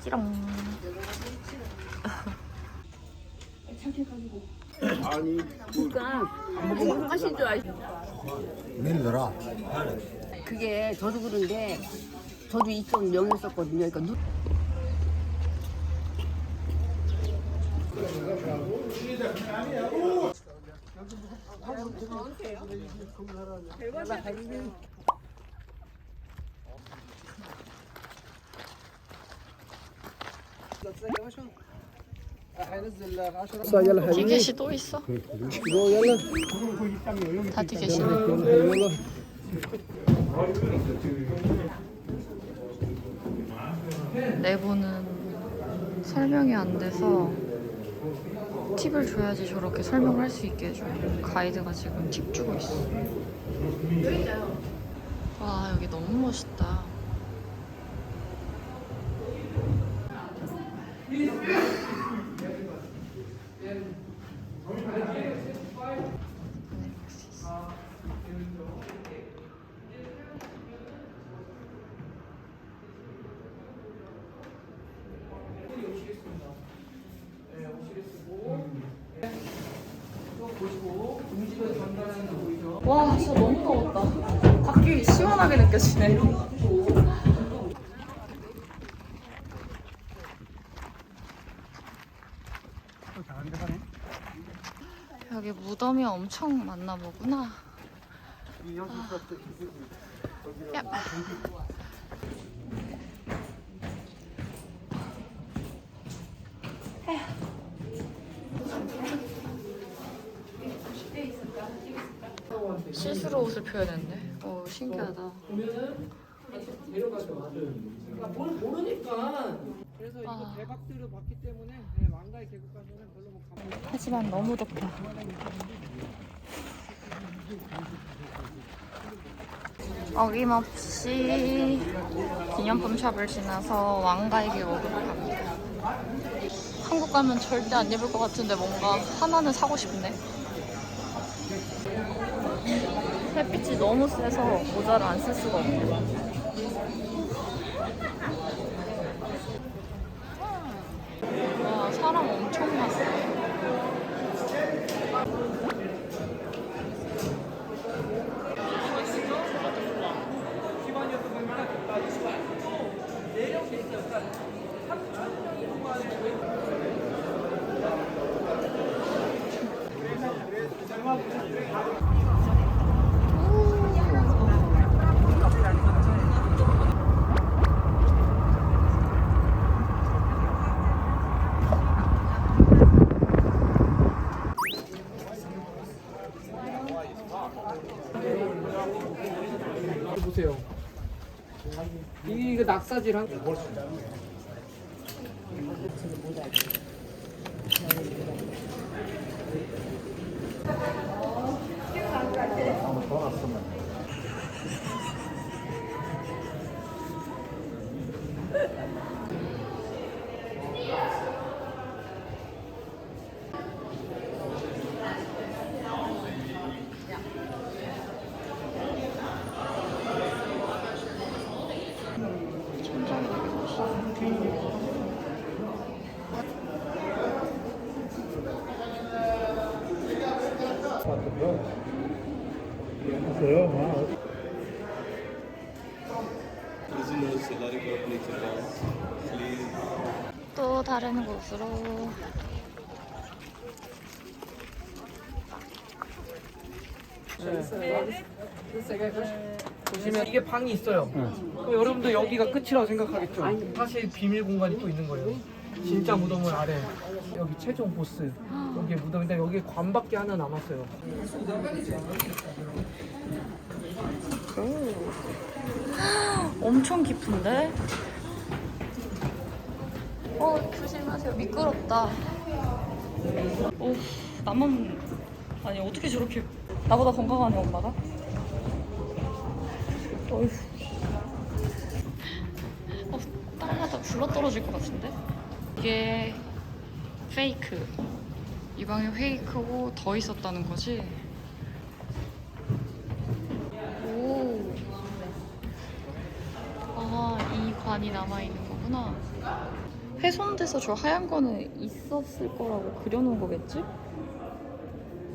따지롱. 하신 줄 알죠? 밀더라. 그게 저도 그런데 저도 이쪽 명했었거든요. 그러니까 누... 티켓이 또 있어? 다 티켓이네. 내부는 설명이 안 돼서 팁을 줘야지 저렇게 설명을 할 수 있게 해줘요. 가이드가 지금 팁 주고 있어. 와, 여기 너무 멋있다. 와, 진짜 너무 더웠다. 밖이 시원하게 느껴지네. 여기 무덤이 엄청 많나 보구나. 아. 야. 실수로 옷을 표현했네. 오, 신기하다. 뭘 모르니까. 그래서 이거 아. 대박들을 봤기 때문에 네, 왕가의 계곡 가서는 별로 뭐 감. 하지만 너무 덥다. 어김없이 기념품 샵을 지나서 왕가의 계곡으로 갑니다. 한국 가면 절대 안 입을 것 같은데 뭔가 하나는 사고 싶네. 햇빛이 너무 세서 모자를 안 쓸 수가 없네. 와 사람 엄청 많아. 보세요. 이게 낙사질 한. prisoners, Public, please. 또 다른 곳으로 보시면 이게 방이 있어요. 그럼 여러분들 여기가 끝이라고 생각하겠죠? 사실 비밀 공간이 또 있는 거예요. 진짜 무덤을 아래 여기 최종 보스 여기 무덤인데 여기 관밖에 하나 남았어요. 엄청 깊은데? 어 조심하세요 미끄럽다 오 나만 아니 어떻게 저렇게 나보다 건강하네 엄마가 어휴 어, 땅마다 굴러 떨어질 것 같은데? 이게 페이크 이 방이 페이크고 더 있었다는 거지? 오 아, 이 관이 남아있는 거구나. 훼손돼서 저 하얀 거는 있었을 거라고 그려놓은 거겠지?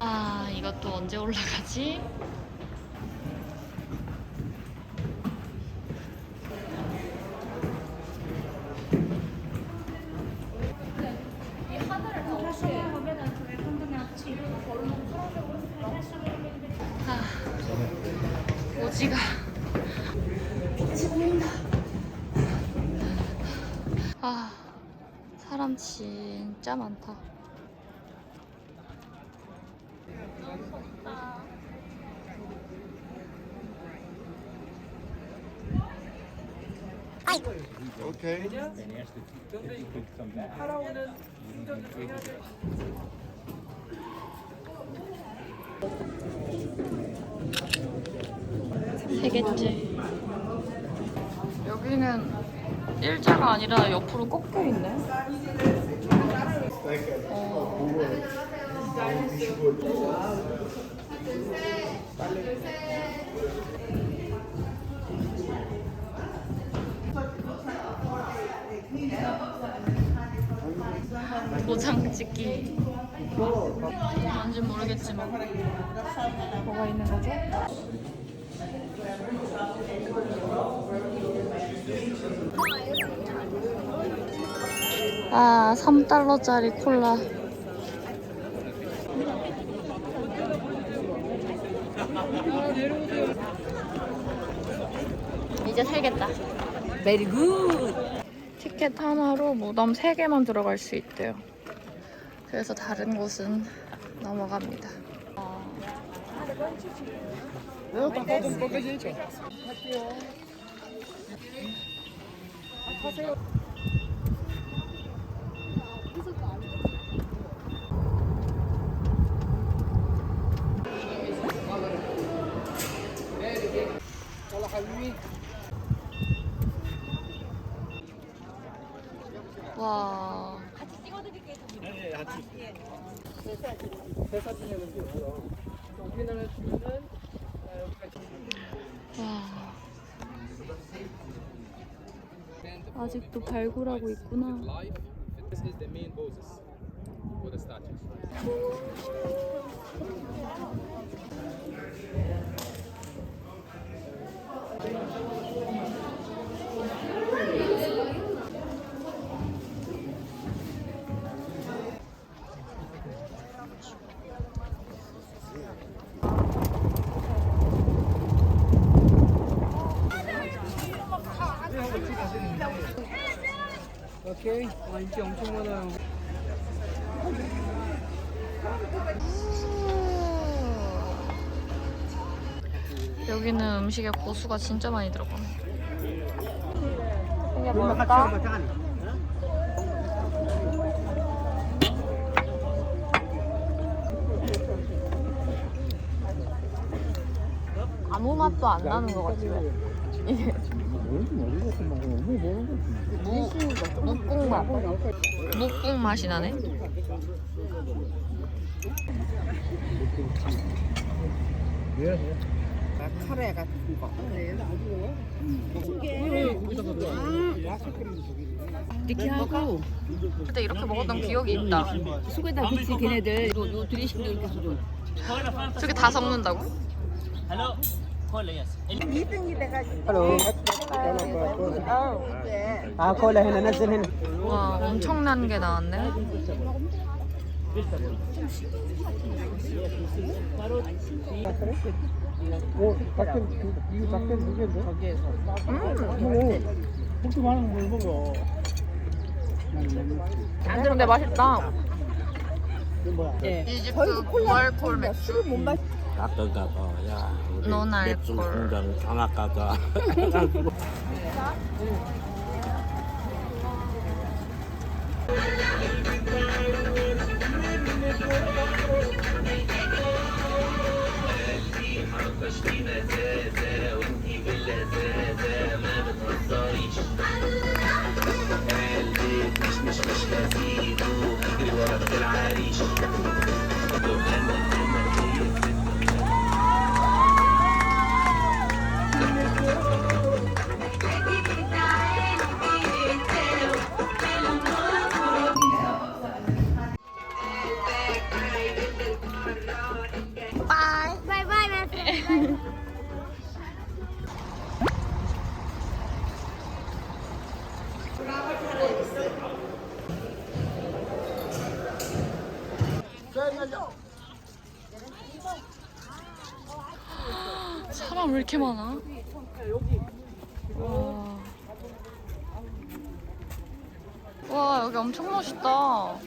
아, 이것도 언제 올라가지? 아, 오지가 빛이 보인다. 아, 사람 진짜 많다. 살아오는 충전을 좀 해야 돼. 세 개째. 여기는 일자가 아니라 옆으로 꺾여 있네. 어. 도장 찍기. 뭔지 모르겠지만 뭐가 있는 거죠? 아, 3달러짜리 콜라. 이제 살겠다. 메리 굿. 티켓 하나로 무덤 3개만 들어갈 수 있대요. 그래서 다른 곳은 넘어갑니다. 와. 대사진에는 있고요. 우리나라 주민은 아, 여기가 와. 아직도 발굴하고 있구나. life. This is the main poses for the statues. 오케 이. 아, 인기 엄청 많아요. 여기는 음식에 고수가 진짜 많이 들어가네. 이게 뭘까? 아무 맛도 안 나는 것 같아요. 이게 무 묵국 맛. 묵국 맛이 나네. 카레 같은 거. 느끼하고 그때 이렇게 먹었던 기억이 있다. 속에다 그치 걔네들 요, 요 드레싱도 이렇게 수준. 저게 다 섞는다고? 아, 콜라 해 나나 쓰는. 와, 엄청난 게 나왔네. 오, 밖은 이거 밖엔 두 개인데. 음. 그렇게 많은 걸 먹어. 근데 맛있다. 이거 뭐야? 이 집도 월콜 맥주. 가끔가도 야 우리 맥주 공장 장학 가자 해가지고 아, 사람 왜 이렇게 많아? 와. 와 여기 엄청 멋있다.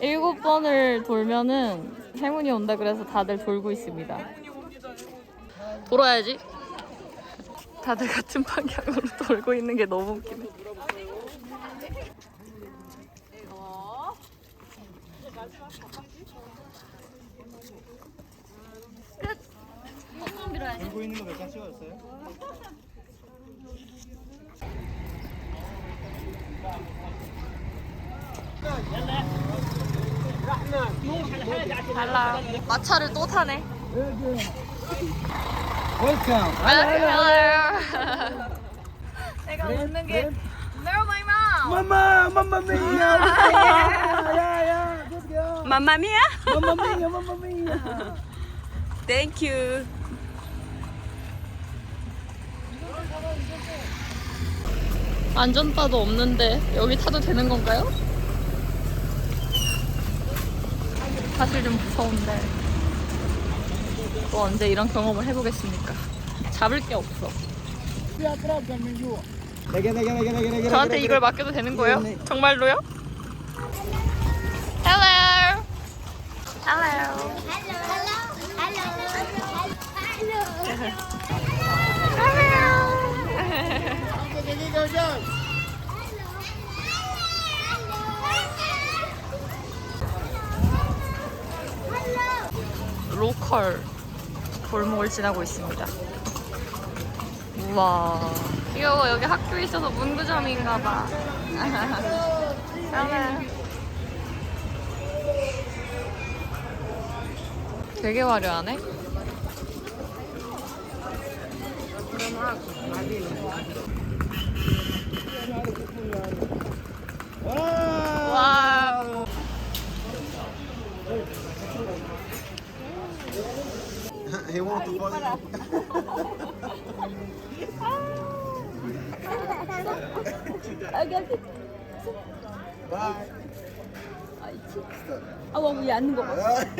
일곱 번을 돌면은 행운이 온다 그래서 다들 돌고 있습니다. 돌아야지. 다들 같은 방향으로 돌고 있는 게 너무 웃기네. 달라. 마차를 또 타네. Welcome. Hello. 내가 웃는 게 No, my mom. Mama, mamma mia. yeah, yeah. Good girl. 맘마미야? Mamma mia, mamma mia. 땡큐. 안전바도 없는데 여기 타도 되는 건가요? 사실 좀 무서운데 또 언제 이런 경험을 해보겠습니까? 잡을 게 없어. 저한테 이걸 맡겨도 되는 거예요? 정말로요? Hello. Hello. 로컬 골목을 지나고 있습니다. 우와. 귀여워. 여기 학교 있어서 문구점인가 봐. 되게 화려하네. Want to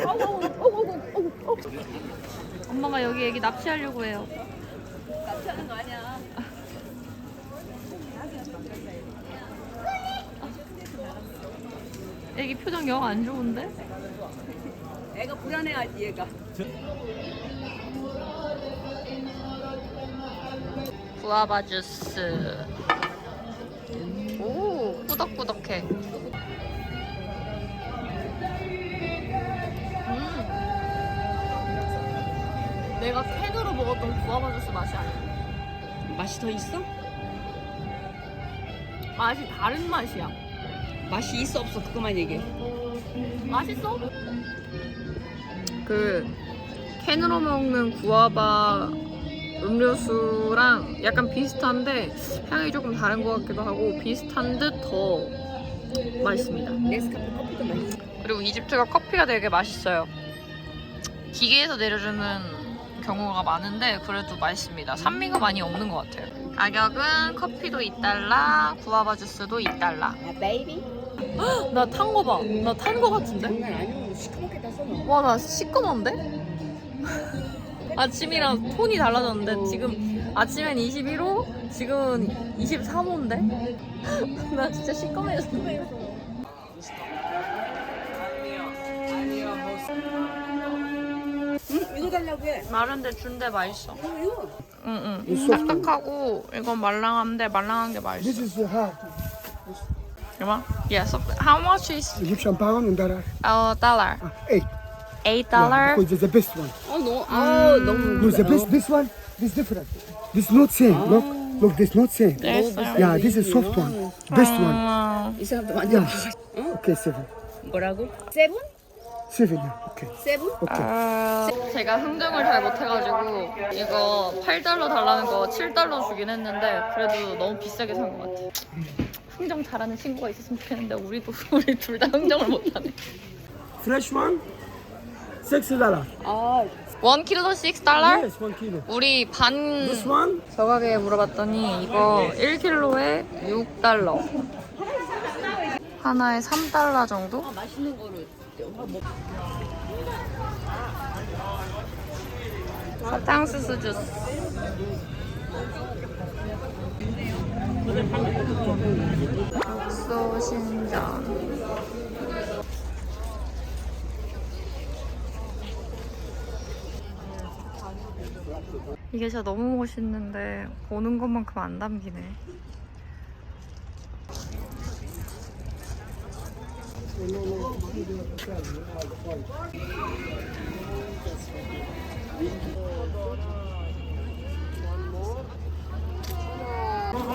follow. 엄마가 여기 애기 납치하려고 해요. 납치하는 거 아니야. 애기 표정 영 안 좋은데? 애가 불안해하지 얘가. 구아바 주스. 오, 꾸덕꾸덕해. 음. 내가 캔으로 먹었던 구아바 주스 맛이 아니야. 맛이 더 있어? 맛이 다른 맛이야. 맛이 있어 없어 그것만 얘기해. 맛있어? 그 캔으로 먹는 구아바 음료수랑 약간 비슷한데 향이 조금 다른 것 같기도 하고 비슷한 듯 더 맛있습니다. 네스카페 커피도 맛있어. 그리고 이집트가 커피가 되게 맛있어요. 기계에서 내려주는 경우가 많은데 그래도 맛있습니다. 산미가 많이 없는 것 같아요. 가격은 커피도 2달러, 구아바 주스도 2달러. 아 베이비? 나 탄 거 봐. 나 탄 거 같은데? 장난 아니고 써놔. 와, 나 시꺼먼데? 아침이랑 톤이 달라졌는데 지금 아침엔 21호, 지금은 23호인데? 나 진짜 시꺼매졌어. 응? 이거 달라고 해. 마른데 준데 맛있어. 이거 이거. 응, 응. 딱딱하고 이건 말랑한데 말랑한 게 맛있어. This is uh, hard. 얼마? Yes. How much is Egyptian pound and dollar. a dollar? Uh, eight. Eight Yeah, dollar. because it's the best one. 어 너무 아 너무. No, the best. This one, This different. This not same. Look, look. This not same. Yeah, this is soft one. Best one. 이 사람도 완전 Yeah. Okay, seven. 뭐라고? 세븐? Seven. Yeah. Okay. 세븐? Okay. 제가 흥정을 잘 못해가지고 이거 8달러 달라는 거 7달러 주긴 했는데 그래도 너무 비싸게 산 것 같아. 흥정 잘하는 친구가 있었으면 좋겠는데 우리도 우리 둘 다 흥정을 못하네. Fresh one. Six dollar. 아, 1kg 6달러? Yes, one kilo. 우리 반 This one. 저 가게에 물어봤더니 이거 1kg에 6달러. 하나에 3달러 정도? 맛있는 거를 사탕수수 주스. 육소 신전. 이게 진짜 너무 멋있는데 보는 것만큼 안 담기네.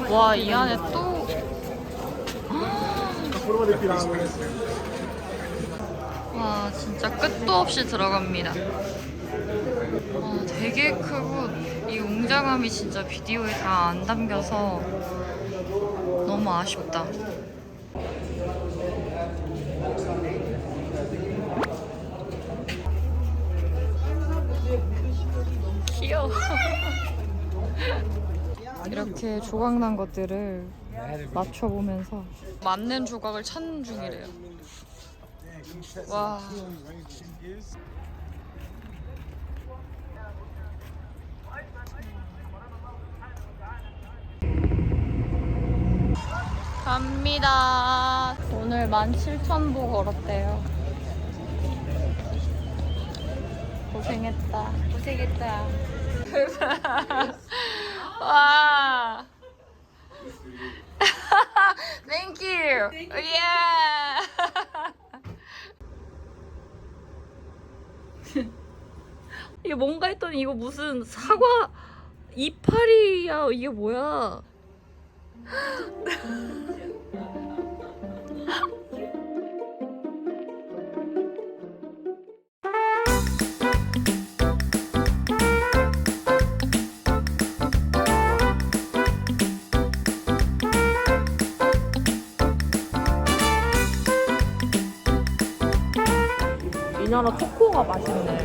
와, 이 안에 또. 와, 진짜 끝도 없이 들어갑니다. 와, 되게 크고, 이 웅장함이 진짜 비디오에 다 안 담겨서 너무 아쉽다. 귀여워. 이렇게 조각난 것들을 맞춰보면서 맞는 조각을 찾는 중이래요. 와. 갑니다. 오늘 17,000보 걸었대요. 고생했다. 고생했다. 와. Thank you. Yeah. 이게 뭔가 했더니 이거 무슨 사과 이파리야. 이게 뭐야? 이 나라 초코가 맛있네.